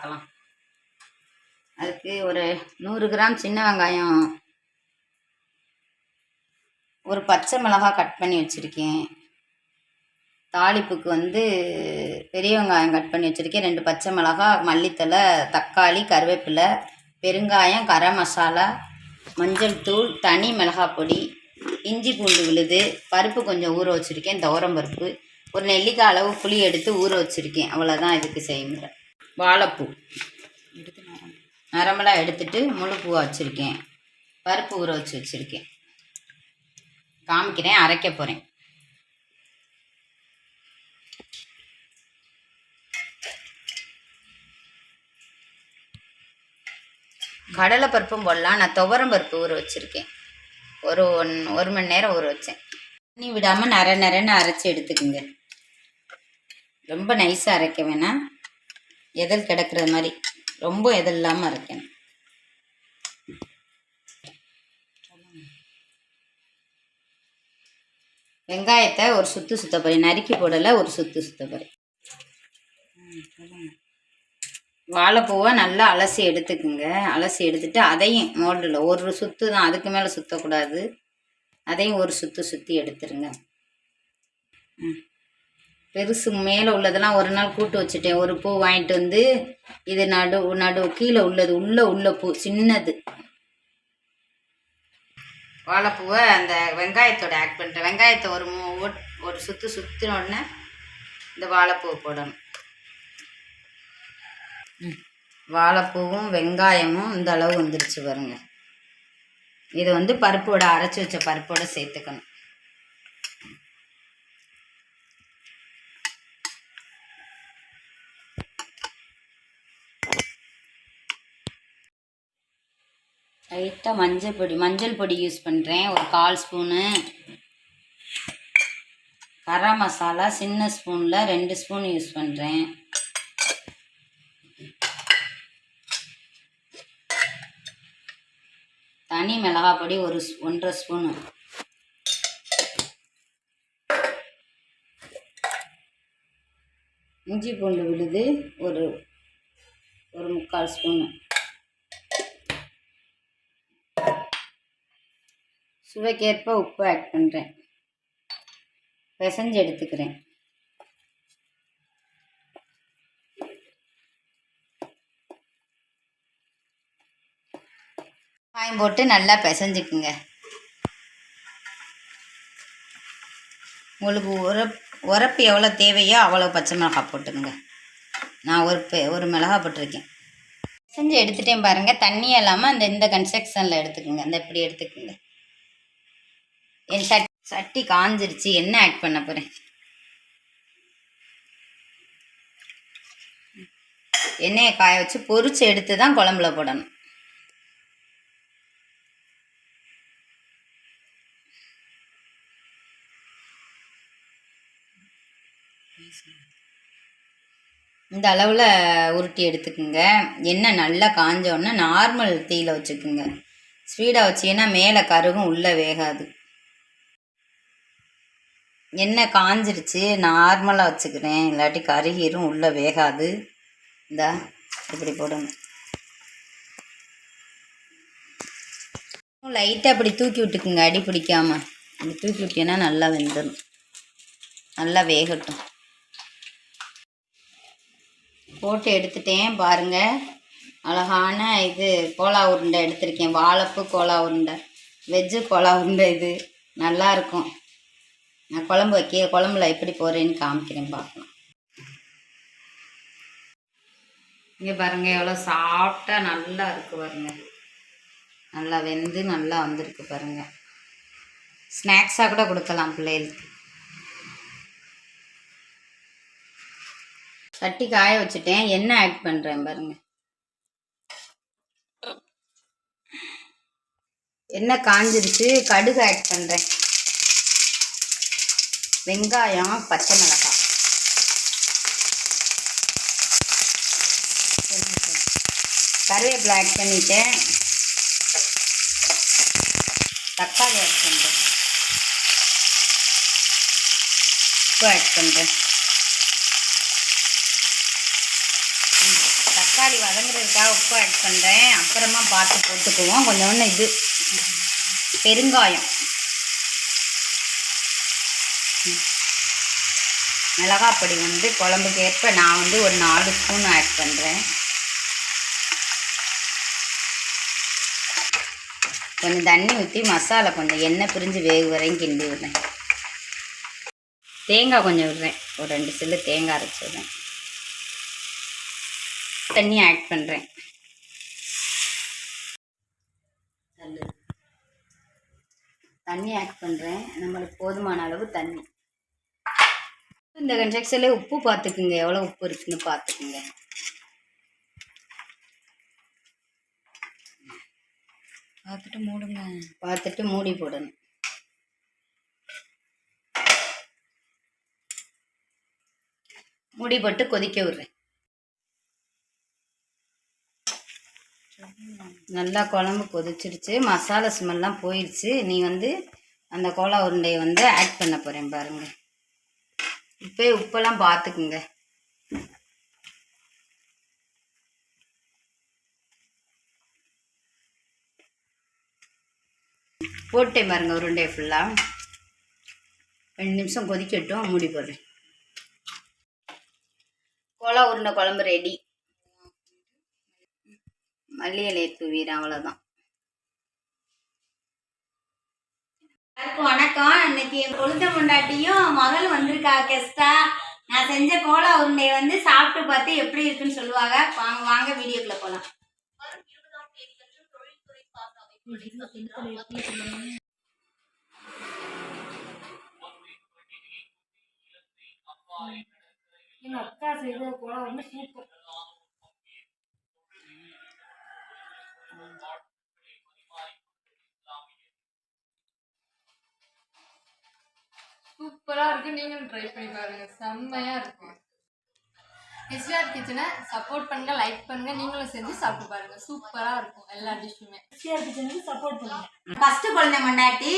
பார்க்கலாம். அதுக்கு ஒரு நூறு கிராம் சின்ன வெங்காயம் ஒரு பச்சை மிளகாய் கட் பண்ணி வச்சுருக்கேன். தாளிப்புக்கு வந்து பெரிய வெங்காயம் கட் பண்ணி வச்சுருக்கேன். ரெண்டு பச்சை மிளகாய் மல்லித்தழை தக்காளி கருவேப்பிலை பெருங்காயம் கரம் மசாலா மஞ்சள் தூள் தனி மிளகாய் பொடி இஞ்சி பூண்டு விழுது பருப்பு கொஞ்சம் ஊற வச்சுருக்கேன். துவரம் பருப்பு. ஒரு நெல்லிக்காய் அளவு புளி எடுத்து ஊற வச்சுருக்கேன். அவ்வளோதான் இதுக்கு செய்முறை. வாழைப்பூ. நரம்பெல்லாம் எடுத்துட்டு முழு பூவாக வச்சுருக்கேன். பருப்பு ஊற வச்சு வச்சுருக்கேன். காமிக்கிறேன் அரைக்க போகிறேன் கடலை பருப்பும் போடலாம். நான் துவரம் பருப்பு ஊற வச்சுருக்கேன். ஒரு ஒன் ஒரு மணி நேரம் ஊற வச்சேன். தண்ணி விடாமல் நர நரன்னு அரைச்சி எடுத்துக்குங்க. ரொம்ப நைஸாக அரைக்க வேணாம். எதல் கிடக்கிறது மாதிரி. ரொம்ப எதல் இல்லாமல் இருக்கேன் வெங்காயத்தை ஒரு சுத்து சுத்த நறுக்கி போடலை ஒரு சுத்து சுத்த வாழைப்பூவை நல்லா அலசி எடுத்துக்குங்க. அலசி எடுத்துட்டு அதையும் மோல்டில் ஒரு சுத்து தான் அதுக்கு மேலே சுற்றக்கூடாது அதையும் ஒரு சுத்து சுற்றி எடுத்துருங்க. ம். பெருசு மேலே உள்ளதெல்லாம் ஒரு நாள் கூட்டு வச்சுட்டேன். ஒரு பூ வாங்கிட்டு வந்து இது நடு நடு கீழே உள்ளது உள்ள உள்ள பூ சின்னது. வாழைப்பூவை அந்த வெங்காயத்தோட ஆட் பண்ணிட்டேன் வெங்காயத்தை ஒரு மூ ஒரு சுற்று சுற்றின உடனே இந்த வாழைப்பூவை போடணும். வாழைப்பூவும் வெங்காயமும் இந்த அளவு வந்துருச்சு பாருங்க. இது வந்து பருப்போட அரைச்சி வச்ச பருப்போட சேர்த்துக்கணும். லைட்டாக மஞ்சள் பொடி மஞ்சள் பொடி யூஸ் பண்ணுறேன் ஒரு கால் ஸ்பூனு கரம் மசாலா சின்ன ஸ்பூனில் ரெண்டு ஸ்பூன் யூஸ் பண்ணுறேன் தனி மிளகாய் பொடி ஒரு ஒன்றரை ஸ்பூனு இஞ்சி பூண்டு விழுது ஒரு ஒரு முக்கால் ஸ்பூனு சுவைக்கேற்ப உப்பு ஆட் பண்ணுறேன் பிசைஞ்சு எடுத்துக்கிறேன். காயம் போட்டு நல்லா பிசைஞ்சுக்குங்க. உங்களுக்கு உரப் உரப்பு எவ்வளோ தேவையோ அவ்வளோ பச்சை மிளகாய் போட்டுக்கோங்க. நான் ஒரு பெ ஒரு மிளகாய் போட்டிருக்கேன். பிசைஞ்சு எடுத்துகிட்டேன் பாருங்கள் தண்ணி இல்லாமல் அந்த இந்த கன்ஸ்ட்ரக்ஷனில் எடுத்துக்கோங்க. அந்த இப்படி எடுத்துக்கோங்க. என் சட் சட்டி காஞ்சிருச்சு. என்ன ஆட் பண்ண போகிறேன் எண்ணெயை காய வச்சு பொறிச்சு எடுத்து தான் குழம்புல போடணும். இந்த அளவில் உருட்டி எடுத்துக்குங்க. எண்ணெய் நல்லா காஞ்சோடனே நார்மல் தீயில் வச்சுக்குங்க. ஸ்பீடாக வச்சீங்கன்னா மேலே கருகும் உள்ளே வேகாது. எண்ணெய் காஞ்சிருச்சு நார்மலாக வச்சுக்கிறேன். இல்லாட்டி கருகீரும் உள்ளே வேகாது. இந்தா இப்படி போடணும் லைட்டாக அப்படி தூக்கி விட்டுக்குங்க அடி பிடிக்காமல் அப்படி தூக்கி விட்டீங்கன்னா நல்லா வெந்துடும் நல்லா வேகட்டும். போட்டு எடுத்துட்டேன் பாருங்கள் அழகான இது கோலா உருண்டை எடுத்திருக்கேன். வாழைப்பு கோலா உருண்டை. வெஜ்ஜு கோலா உருண்டை இது. நல்லா இருக்கும். நான் குழம்பு வைக்க குழம்புல எப்படி போகிறேன்னு காமிக்கிறேன் பார்க்கலாம். இங்கே பாருங்க எவ்வளோ சாஃப்டாக நல்லா இருக்கு பாருங்க. நல்லா வெந்து நல்லா வந்திருக்கு பாருங்க. ஸ்நாக்ஸாக கூட கொடுக்கலாம் பிள்ளைகளுக்கு. சட்டி காய வச்சுட்டேன் என்ன ஆட் பண்ணுறேன் பாருங்க. எண்ணெய் காஞ்சிருச்சு கடுகு ஆட் பண்ணுறேன் வெங்காயம் பச்சை மிளகாய். கருவேப்பிலை ஆட் பண்ணிட்டேன். தக்காளி ஆட் பண்ணுறேன் உப்பு ஆட் பண்ணுறேன் தக்காளி தக்காளி வதங்குறதுக்காக உப்பு ஆட் பண்ணுறேன் அப்புறமா பார்த்து போட்டுக்குவோம். கொஞ்சோண்டு இது. பெருங்காயம். மிளகாப்பொடி வந்து குழம்புக்கு ஏற்ப நான் வந்து ஒரு நாலு ஸ்பூன் ஆட் பண்ணுறேன் கொஞ்சம் தண்ணி ஊற்றி மசாலா கொஞ்சம் எண்ணெய் பிரிஞ்சு வேகு வரையும் கிண்டி விடுறேன். தேங்காய் கொஞ்சம் விடுறேன். ஒரு ரெண்டு சில்லு தேங்காய் அரைச்சி விடுறேன். தண்ணி ஆட் பண்ணுறேன் தண்ணி ஆட் பண்ணுறேன் நம்மளுக்கு போதுமான அளவு தண்ணி. இந்த கன்ஸ்ட்ரக்ஷனில் உப்பு பார்த்துக்குங்க எவ்வளோ உப்பு இருக்குன்னு பார்த்துக்குங்க பார்த்துட்டு மூடுங்க. பார்த்துட்டு மூடி போடணும். மூடி போட்டு கொதிக்க விடுறேன். நல்லா குழம்பு கொதிச்சிடுச்சு மசாலா ஸ்மெல்லாம் போயிடுச்சு நீ வந்து அந்த கோலா உருண்டையை வந்து ஆட் பண்ண போகிறேன் பாருங்க. இப்போ உப்பெல்லாம் பார்த்துக்குங்க போட்டே பாருங்க உருண்டை ஃபுல்லாக ரெண்டு நிமிஷம் கொதிக்கட்டும் மூடி போடுறேன். கொலை உருண்டை குழம்பு ரெடி மல்லி இலையை தூவிடுறேன் அவ்வளோதான் எல்லாருக்கும் வணக்கம். இன்னைக்கு என் கொழுத்த முண்டாட்டியும் மகள் வந்திருக்கா கெஸ்டா. நான் செஞ்ச கோலா உருண்டையை வந்து சாப்பிட்டு பார்த்து எப்படி இருக்குன்னு சொல்லுவாங்க. வாங்க வாங்க வீடியோக்குள்ள போகலாம் அக்கா செய்த கோலா வந்து சூப்பர் சூப்பரா இருக்கு. நீங்களும் ட்ரை பண்ணி பாருங்க. செம்மையா இருக்கு எஸ்ஆர் கிச்சனை சப்போர்ட் பண்ணுங்க லைக் பண்ணுங்க. நீங்களும் செஞ்சு சாப்பிட்டு பாருங்க. சூப்பரா இருக்கும் எல்லா டிஷ்ஷுமே எஸ்ஆர் கிச்சனுக்கு சப்போர்ட் பண்ணுங்க. ஃபர்ஸ்ட் குழந்தை மண்டாட்டி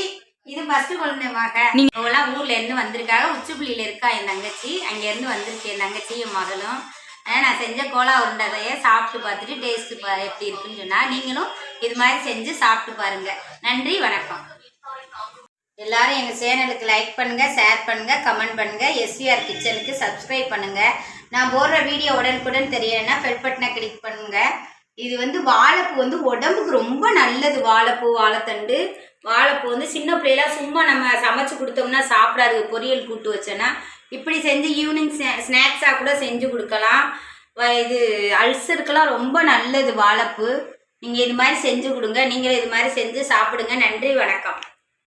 இது ஃபர்ஸ்ட் குழந்தை மக அவங்களாம் ஊர்ல இருந்து வந்திருக்காங்க. உச்சிப்புள்ளியில இருக்கா என் தங்கச்சி. அங்க இருந்து வந்திருக்கு என் தங்கச்சி என் மகளும். அதனால் நான் செஞ்ச கோலா உருண்டையை சாப்பிட்டு பார்த்துட்டு டேஸ்ட் பா எப்படி இருக்குன்னு சொன்னா நீங்களும் இது மாதிரி செஞ்சு சாப்பிட்டு பாருங்க. நன்றி வணக்கம். எல்லாரும் எங்கள் சேனலுக்கு லைக் பண்ணுங்கள் ஷேர் பண்ணுங்கள் கமெண்ட் பண்ணுங்கள் எஸ்விஆர் கிச்சனுக்கு சப்ஸ்கிரைப் பண்ணுங்கள் நான் போடுற வீடியோ உடனுக்குடன் தெரியலைன்னா பெல் பட்டனை கிளிக் பண்ணுங்கள் இது வந்து வாழைப்பூ வந்து உடம்புக்கு ரொம்ப நல்லது வாழைப்பூ வாழைத்தண்டு. வாழைப்பூ வந்து சின்ன பிள்ளைலாம் சும்மா நம்ம சமைச்சு கொடுத்தோம்னா சாப்பிடாது பொரியல் கூட்டு வச்சோன்னா இப்படி செஞ்சு ஈவினிங் ஸ்நாக்ஸாக கூட செஞ்சு கொடுக்கலாம். வ- இது அல்சருக்கெல்லாம் ரொம்ப நல்லது வாழைப்பூ. நீங்கள் இது மாதிரி செஞ்சு கொடுங்க. நீங்களும் இது மாதிரி செஞ்சு சாப்பிடுங்க. நன்றி வணக்கம்.